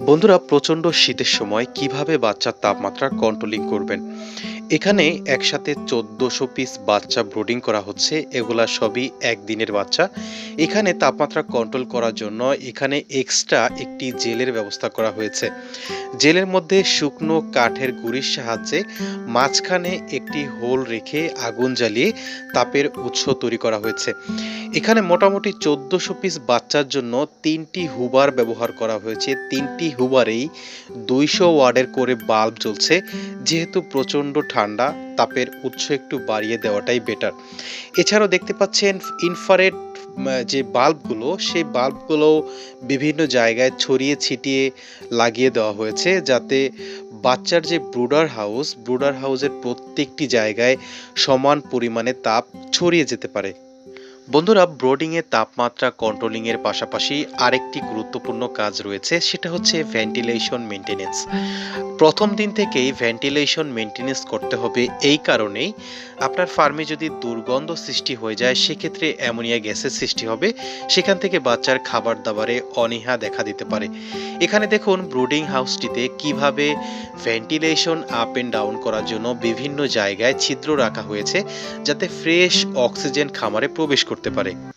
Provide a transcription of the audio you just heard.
বন্ধুরা প্রচণ্ড শীতের সময় কীভাবে বাচ্চার তাপমাত্রা কন্ট্রোলিং করবেন? এখানে একসাথে চোদ্দোশো পিস বাচ্চা ব্রোডিং করা হচ্ছে, এগুলা সবই একদিনের বাচ্চা। এখানে তাপমাত্রা কন্ট্রোল করার জন্য এখানে এক্সট্রা একটি জেলের ব্যবস্থা করা হয়েছে। জেলের মধ্যে শুকনো কাঠের গুড়ির সাহায্যে মাঝখানে একটি হোল রেখে আগুন জ্বালিয়ে তাপের উৎস তৈরি করা হয়েছে। এখানে মোটামুটি চোদ্দোশো পিস বাচ্চার জন্য তিনটি হুবার ব্যবহার করা হয়েছে। তিনটি হুবারেই দুইশো ওয়ার্ডের করে বাল্ব জ্বলছে। যেহেতু প্রচণ্ড ঠান্ডা তাপের উৎস একটু বাড়িয়ে দেওয়াটাই বেটার এছাড়াও দেখতে পাচ্ছেন ইনফারেট যে বাল্বগুলো, সেই বাল্বগুলো বিভিন্ন জায়গায় ছড়িয়ে ছিটিয়ে লাগিয়ে দেওয়া হয়েছে যাতে বাচ্চার যে ব্রুডার হাউস, ব্রুডার হাউসের প্রত্যেকটি জায়গায় সমান পরিমাণে তাপ ছড়িয়ে যেতে পারে। বন্ধুরা, ব্রোডিংয়ে তাপমাত্রা কন্ট্রোলিংয়ের পাশাপাশি আরেকটি গুরুত্বপূর্ণ কাজ রয়েছে, সেটা হচ্ছে ভেন্টিলেশন মেনটেনেন্স প্রথম দিন থেকেই ভেন্টিলেশন মেনটেনেন্স করতে হবে এই কারণেই আপনার ফার্মে যদি দুর্গন্ধ সৃষ্টি হয়ে যায়, সেক্ষেত্রে অ্যামোনিয়া গ্যাসের সৃষ্টি হবে, সেখান থেকে বাচ্চার খাবার দাবারে অনীহা দেখা দিতে পারে। এখানে দেখুন, ব্রুডিং হাউসটিতে কীভাবে ভেন্টিলেশন আপ অ্যান্ড ডাউন করার জন্য বিভিন্ন জায়গায় ছিদ্র রাখা হয়েছে, যাতে ফ্রেশ অক্সিজেন খামারে প্রবেশ করতে পারে।